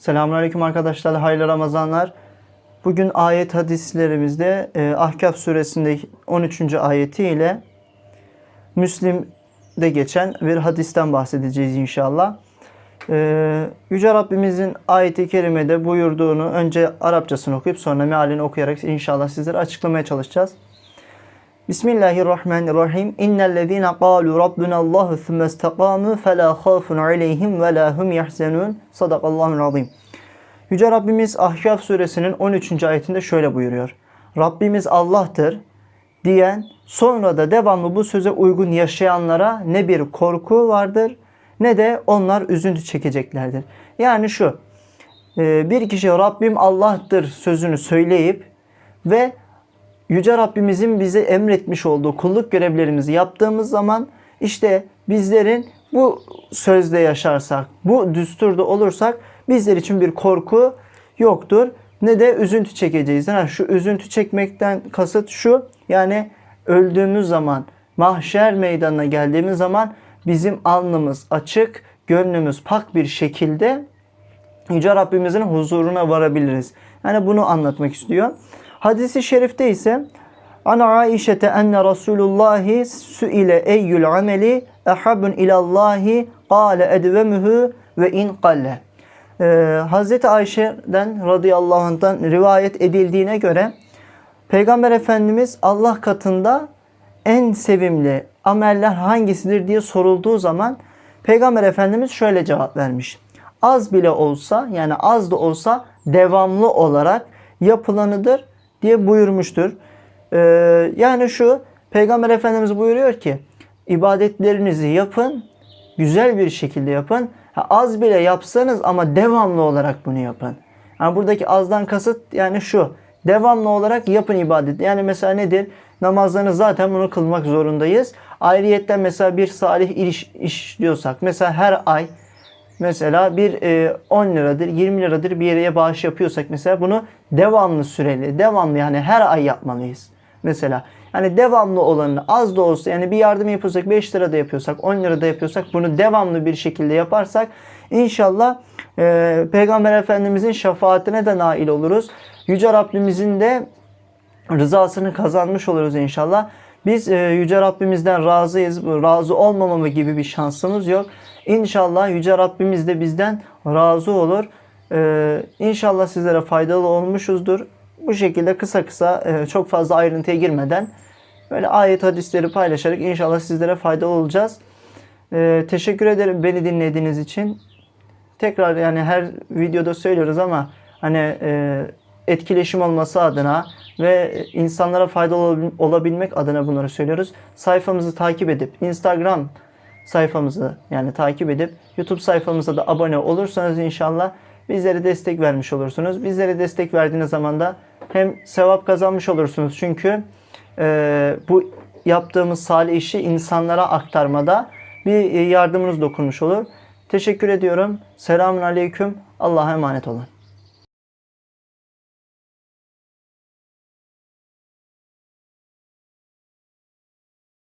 Selamünaleyküm arkadaşlar, hayırlı Ramazanlar. Bugün ayet hadislerimizde e, Ahkaf suresindeki 13. ayeti ile Müslim'de geçen bir hadisten bahsedeceğiz inşallah. E, Yüce Rabbimizin ayeti kerimede buyurduğunu önce Arapçasını okuyup sonra mealini okuyarak inşallah sizlere açıklamaya çalışacağız. Bismillahirrahmanirrahim. İnnellezîne kâlu rabbunallahu thumme istekâmû felâ khâfun aleyhim ve lâ hum yahzenûn. Sadakallahul azim. Yüce Rabbimiz Ahkaf suresinin 13. ayetinde şöyle buyuruyor. Rabbimiz Allah'tır diyen sonra da devamlı bu söze uygun yaşayanlara ne bir korku vardır ne de onlar üzüntü çekeceklerdir. Yani şu e, bir kişi Rabbim Allah'tır sözünü söyleyip ve Yüce Rabbimizin bize emretmiş olduğu kulluk görevlerimizi yaptığımız zaman işte bizlerin bu sözde yaşarsak, bu düsturda olursak bizler için bir korku yoktur. Ne de üzüntü çekeceğiz. Yani şu üzüntü çekmekten kasıt şu. Yani öldüğümüz zaman, mahşer meydanına geldiğimiz zaman bizim alnımız açık, gönlümüz pak bir şekilde Yüce Rabbimizin huzuruna varabiliriz. Yani bunu anlatmak istiyor. Hadisi şerifte ise Ana Aişete enne Resulullahi süile eyyül ameli ehabun ilallahi kâle edvemuhu ve in kalle. Ee, Hazreti Ayşe'den radıyallahu anh'tan rivayet edildiğine göre Peygamber Efendimiz Allah katında en sevimli ameller hangisidir diye sorulduğu zaman Peygamber Efendimiz şöyle cevap vermiş. Az bile olsa yani az da olsa devamlı olarak yapılanıdır diye buyurmuştur. Ee, yani şu Peygamber Efendimiz buyuruyor ki ibadetlerinizi yapın, güzel bir şekilde yapın. Ha, az bile yapsanız ama devamlı olarak bunu yapın. Yani buradaki azdan kasıt yani şu. Devamlı olarak yapın ibadet. Yani mesela nedir? Namazlarını zaten bunu kılmak zorundayız. Ayrıyetten mesela bir salih iş işliyorsak mesela her ay mesela bir e, 10 liradır 20 liradır bir yere bağış yapıyorsak mesela bunu devamlı süreli devamlı yani her ay yapmalıyız. Mesela yani devamlı olanını az da olsa yani bir yardım yapıyorsak 5 lirada yapıyorsak 10 lirada yapıyorsak bunu devamlı bir şekilde yaparsak inşallah e, Peygamber Efendimizin şefaatine de nail oluruz. Yüce Rabbimizin de rızasını kazanmış oluruz inşallah. Biz e, Yüce Rabbimizden razıyız. Razı olmamamı gibi bir şansımız yok. İnşallah Yüce Rabbimiz de bizden razı olur. E, inşallah sizlere faydalı olmuşuzdur. Bu şekilde kısa kısa e, çok fazla ayrıntıya girmeden böyle ayet hadisleri paylaşarak inşallah sizlere faydalı olacağız. E, teşekkür ederim beni dinlediğiniz için. Tekrar yani her videoda söylüyoruz ama hani e, etkileşim olması adına ve insanlara faydalı olabilmek adına bunları söylüyoruz. Sayfamızı takip edip Instagram sayfamızı yani takip edip YouTube sayfamıza da abone olursanız inşallah bizlere destek vermiş olursunuz. Bizlere destek verdiğiniz zaman da hem sevap kazanmış olursunuz. Çünkü e, bu yaptığımız salih işi insanlara aktarmada bir yardımınız dokunmuş olur. Teşekkür ediyorum. Selamun Aleyküm. Allah'a emanet olun.